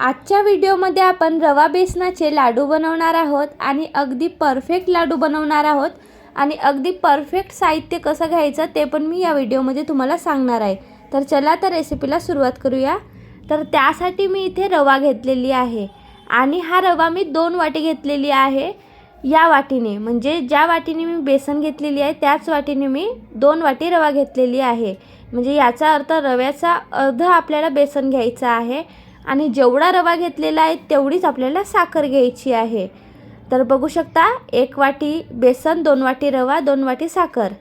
आजच्या व्हिडिओमध्ये आपण रवा बेसनाचे लाडू बनवणार आहोत आणि अगदी परफेक्ट लाडू बनवणार आहोत. आणि अगदी परफेक्ट साहित्य कसं घ्यायचं ते पण मी या व्हिडिओमध्ये तुम्हाला सांगणार आहे. तर चला तर रेसिपीला सुरुवात करूया. तर त्यासाठी मी इथे रवा घेतलेली आहे. आणि हा रवा मी दोन वाटी घेतलेली आहे. या वाटीने म्हणजे ज्या वाटीने मी बेसन घेतलेली आहे त्याच वाटीने मी दोन वाटी रवा घेतलेली आहे. म्हणजे याचा अर्थ रव्याचा अर्ध आपल्याला बेसन घ्यायचं आहे. आणि जेवढा रवा घेतलेला आहे तेवढीच आपल्याला साखर घ्यायची आहे. तर बघू शकता एक वाटी बेसन दोन वाटी रवा दोन वाटी साखर.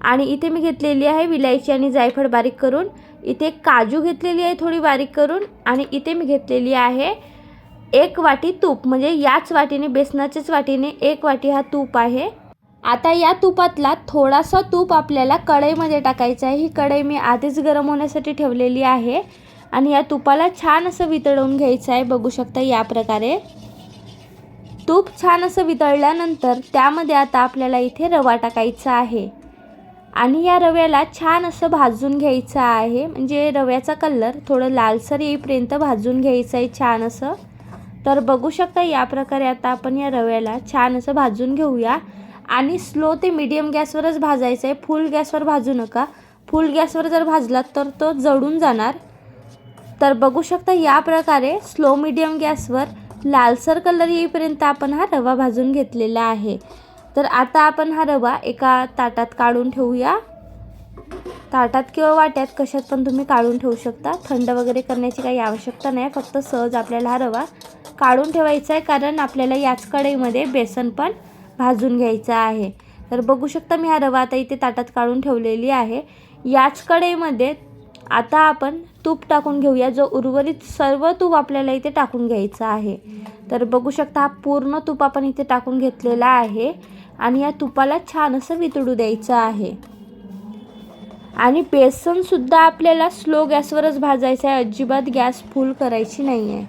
आणि इथे मी घेतलेली आहे विलायची आणि जायफळ बारीक करून. इथे काजू घेतलेली आहे थोडी बारीक करून. आणि इथे मी घेतलेली आहे एक वाटी तूप. म्हणजे याच वाटीने बेसनाच्याच वाटीने एक वाटी हा तूप आहे. आता या तुपातला थोडासा तूप आपल्याला कढईमध्ये टाकायचं आहे. ही कढई मी आधीच गरम होण्यासाठी ठेवलेली आहे. आणि या तुपाला छान असं वितळवून घ्यायचं आहे. बघू शकता या प्रकारे. तूप छान असं वितळल्यानंतर त्यामध्ये आता आपल्याला इथे रवा टाकायचा आहे. आणि या रव्याला छान असं भाजून घ्यायचं आहे. म्हणजे रव्याचा कलर थोडं लालसर येईपर्यंत भाजून घ्यायचं आहे छान असं. तर बघू शकता या प्रकारे आता आपण या रव्याला छान असं भाजून घेऊया. आणि स्लो ते मिडियम गॅसवरच भाजायचं आहे. फुल गॅसवर भाजू नका. फुल गॅसवर जर भाजलात तर तो जळून जाणार. तर बघू शकता या प्रकारे स्लो मिडियम गॅसवर लालसर कलर येईपर्यंत आपण हा रवा भाजून घेतलेला आहे. तर आता आपण हा रवा एका ताटात काढून ठेवूया. ताटात किंवा वाट्यात कशात पण तुम्ही काढून ठेवू शकता. थंड वगैरे करण्याची काही आवश्यकता नाही. फक्त सहज आपल्याला हा रवा काढून ठेवायचा आहे कारण आपल्याला याच कढईमध्ये बेसन पण भाजून घ्यायचं आहे. तर बघू शकता मी हा रवा आता इथे ताटात काढून ठेवलेली आहे. याच कढईमध्ये आता आपण तूप टाकून घेऊया जो उर्वरित सर्व तूप आपल्याला इथे टाकून घ्यायचं आहे. तर बघू शकता हा पूर्ण तूप आपण इथे टाकून घेतलेला आहे आणि या तुपाला छान असं वितळू द्यायचं आहे. आणि बेसनसुद्धा आपल्याला स्लो गॅसवरच भाजायचं आहे अजिबात गॅस फुल करायची नाही आहे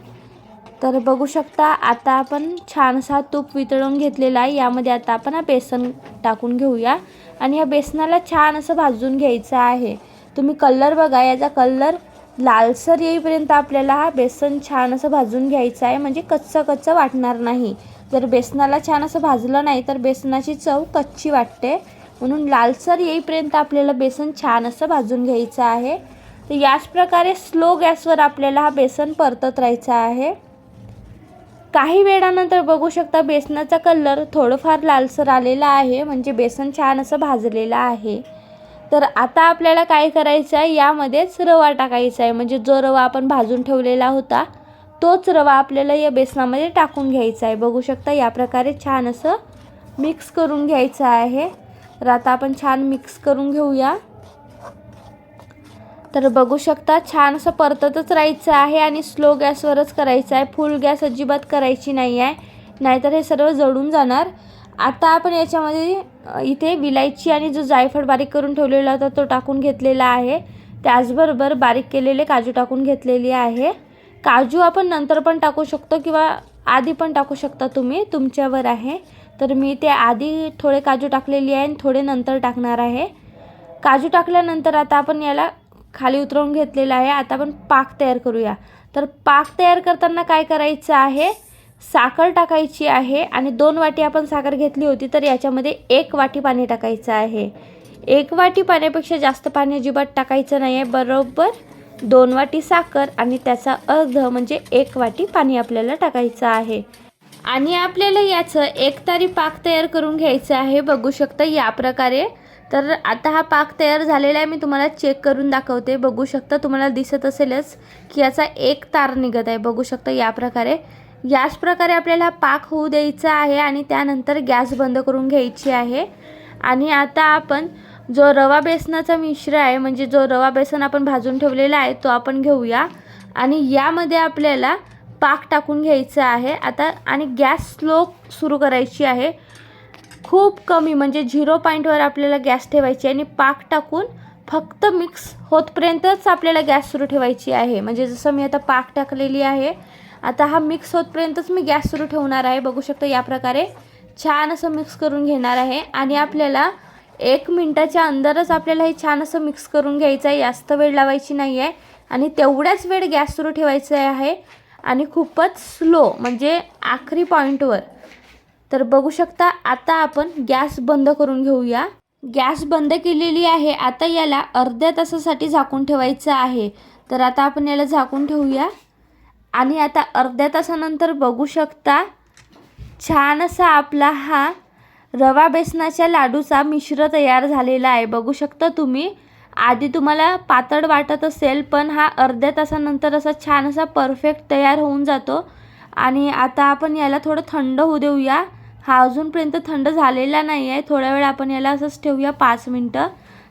तर बघू शकता आता आपण छान असा तूप वितळून घेतलेला आहे यामध्ये आता आपण हा बेसन टाकून घेऊया. आणि या बेसनाला छान असं भाजून घ्यायचं आहे. तुम्ही कलर बघा याचा कलर लालसर येईपर्यंत आपल्याला हा बेसन छान असं भाजून घ्यायचं आहे. म्हणजे कच्चं कच्चं वाटणार नाही. जर बेसनाला छान असं भाजलं नाही तर बेसनाची चव कच्ची वाटते. म्हणून लालसर येईपर्यंत आपल्याला बेसन छान असं भाजून घ्यायचं आहे. तर याच प्रकारे स्लो गॅसवर आपल्याला हा बेसन परतत राहायचा आहे. काही वेळानंतर बघू शकता बेसनाचा कलर थोडंफार लालसर आलेला आहे. म्हणजे बेसन छान असं भाजलेलं आहे. तर आता आपल्याला काय करायचं आहे? यामध्येच रवा टाकायचा आहे. म्हणजे जो रवा आपण भाजून ठेवलेला होता तोच रवा आपल्याला या बेसनामध्ये टाकून घ्यायचा आहे. बघू शकता या प्रकारे छान असं मिक्स करून घ्यायचं आहे. तर आता आपण छान मिक्स करून घेऊया. तर बघू शकता छान असं परततच राहायचं आहे आणि स्लो गॅसवरच करायचं आहे. फुल गॅस अजिबात करायची नाही आहे. नाहीतर हे सर्व जळून जाणार. आता आपण याच्यामध्ये इथे विलायची आणि जो जायफळ बारीक करून ठेवलेला होता तो टाकून घेतलेला आहे. त्याचबरोबर बारीक केलेले काजू टाकून घेतलेली आहे. काजू आपण नंतर पण टाकू शकतो किंवा आधी पण टाकू शकता तुम्ही तुमच्यावर आहे. तर मी ते आधी थोडे काजू टाकलेली आहे आणि थोडे नंतर टाकणार आहे. काजू टाकल्यानंतर आता आपण याला खाली उतरवून घेतलेलं आहे. आता आपण पाक तयार करूया. तर पाक तयार करताना काय करायचं आहे? साखर टाकायची आहे आणि दोन वाटी आपण साखर घेतली होती तर याच्यामध्ये एक वाटी पाणी टाकायचं आहे. एक वाटी पाण्यापेक्षा जास्त पाणी अजिबात टाकायचं नाही आहे बरोबर दोन वाटी साखर आणि त्याचा अर्ध म्हणजे एक वाटी पाणी आपल्याला टाकायचं आहे. आणि आपल्याला याचं एक तारी पाक तयार करून घ्यायचं आहे बघू शकता या प्रकारे. तर आता हा पाक तयार झालेला आहे मी तुम्हाला चेक करून दाखवते. बघू शकता तुम्हाला दिसत असेलच की याचा एक तार निघत आहे बघू शकता या प्रकारे. याच प्रकारे आपल्याला पाक होऊ द्यायचा आहे आणि त्यानंतर गॅस बंद करून घ्यायची आहे. आणि आता आपण जो रवा बेसनाचा मिश्र आहे म्हणजे जो रवा बेसन आपण भाजून ठेवलेला आहे तो आपण घेऊया. आणि यामध्ये आपल्याला पाक टाकून घ्यायचं आहे. आता आणि गॅस स्लो सुरू करायची आहे. खूप कमी म्हणजे झिरो पॉईंटवर आपल्याला गॅस ठेवायची आहे आणि पाक टाकून फक्त मिक्स होतपर्यंतच आपल्याला गॅस सुरू ठेवायची आहे. म्हणजे जसं मी आता पाक टाकलेली आहे आता हा मिक्स होतपर्यंतच मी गॅस सुरू ठेवणार आहे. बघू शकता या प्रकारे छान असं मिक्स करून घेणार आहे. आणि आपल्याला एक मिनटाच्या अंदरच आपल्याला हे छान असं मिक्स करून घ्यायचं आहे. जास्त वेळ लावायची नाही आहे आणि तेवढ्याच वेळ गॅस सुरू ठेवायचा आहे. आणि खूपच स्लो म्हणजे आखरी पॉईंटवर तर बघू शकता आता आपण गॅस बंद करून घेऊया. गॅस बंद केलेली आहे. आता याला अर्ध्या तासासाठी झाकून ठेवायचं आहे. तर आता आपण याला झाकून ठेवूया. आणि आता अर्ध्या तासानंतर बघू शकता छान असा आपला हा रवा बेसनाच्या लाडूचा मिश्र तयार झालेला आहे. बघू शकता तुम्ही. आधी तुम्हाला पातळ वाटत असेल पण हा अर्ध्या तासानंतर असा छान असा परफेक्ट तयार होऊन जातो. आणि आता आपण याला थोडं थंड होऊ देऊया. हा अजूनपर्यंत थंड झालेला नाही आहे थोड्या वेळ आपण याला असंच ठेवूया पाच मिनटं.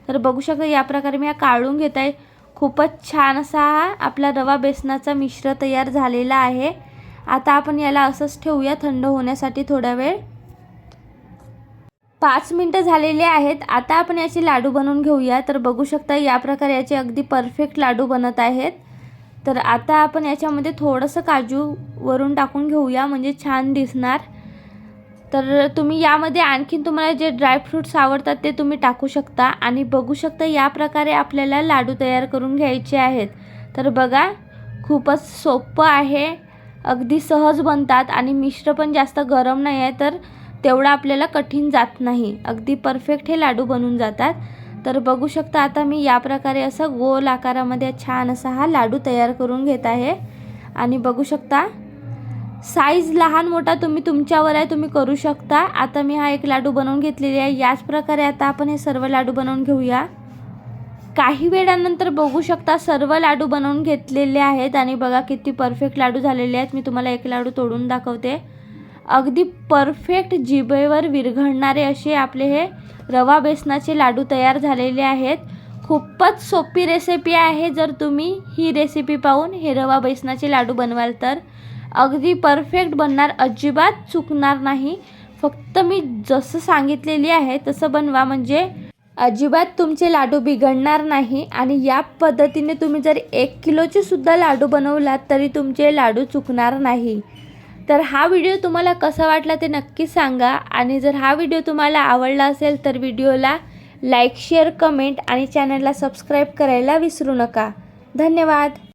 तर बघू शकता या प्रकारे मी हा काढून घेत आहे. खूपच छान असा हा आपला रवा बेसनाचा मिश्र तयार झालेला आहे. आता आपण याला असंच ठेवूया थंड होण्यासाठी थोडा वेळ. पाच मिनटं झालेले आहेत. आता आपण याचे लाडू बनवून घेऊया. तर बघू शकता या प्रकारे याचे अगदी परफेक्ट लाडू बनत आहेत. तर आता आपण याच्यामध्ये थोडंसं काजू वरून टाकून घेऊया. म्हणजे छान दिसणार. तर तुम्ही यामध्ये आणखीन तुम्हाला जे ड्रायफ्रूट्स आवडतात ते तुम्ही टाकू शकता आणि बघू शकता या प्रकारे आपल्याला लाडू तयार करून घ्यायचे आहेत. तर बघा खूपच सोपं आहे. अगदी सहज बनतात आणि मिश्र पण जास्त गरम नाही आहे तर तेवढं आपल्याला कठीण जात नाही. अगदी परफेक्ट हे लाडू बनून जातात. तर बघू शकता आता मी या प्रकारे असं गोल आकारामध्ये छान असा हा लाडू तयार करून घेत आहे. आणि बघू शकता साईज लहान मोठा तुम्ही तुमच्यावर आहे तुम्ही करू शकता. आता मी हा एक लाडू बनवून घेतलेली आहे. याच प्रकारे आता आपण हे सर्व लाडू बनवून घेऊया. काही वेळानंतर बघू शकता सर्व लाडू बनवून घेतलेले आहेत आणि बघा किती परफेक्ट लाडू झालेले आहेत. मी तुम्हाला एक लाडू तोडून दाखवते. अगदी परफेक्ट जिभेवर विरघळणारे असे आपले हे रवा बेसनाचे लाडू तयार झालेले आहेत. खूपच सोपी रेसिपी आहे. जर तुम्ही ही रेसिपी पाहून हे रवा बेसनाचे लाडू बनवाल तर. अगदी परफेक्ट बनणार अजिबात चुकणार नाही. फक्त मी जसं सांगितलेली आहे तसं बनवा. म्हणजे अजिबात तुमचे लाडू बिघडणार नाही आणि या पद्धतीने तुम्ही जर एक किलोचे सुद्धा लाडू बनवलात तरी तुमचे लाडू चुकणार नाही. तर हा व्हिडिओ तुम्हाला कसा वाटला ते नक्की सांगा. आणि जर हा व्हिडिओ तुम्हाला आवडला असेल तर व्हिडिओला लाईक शेअर कमेंट आणि चॅनलला सबस्क्राईब करायला विसरू नका. धन्यवाद.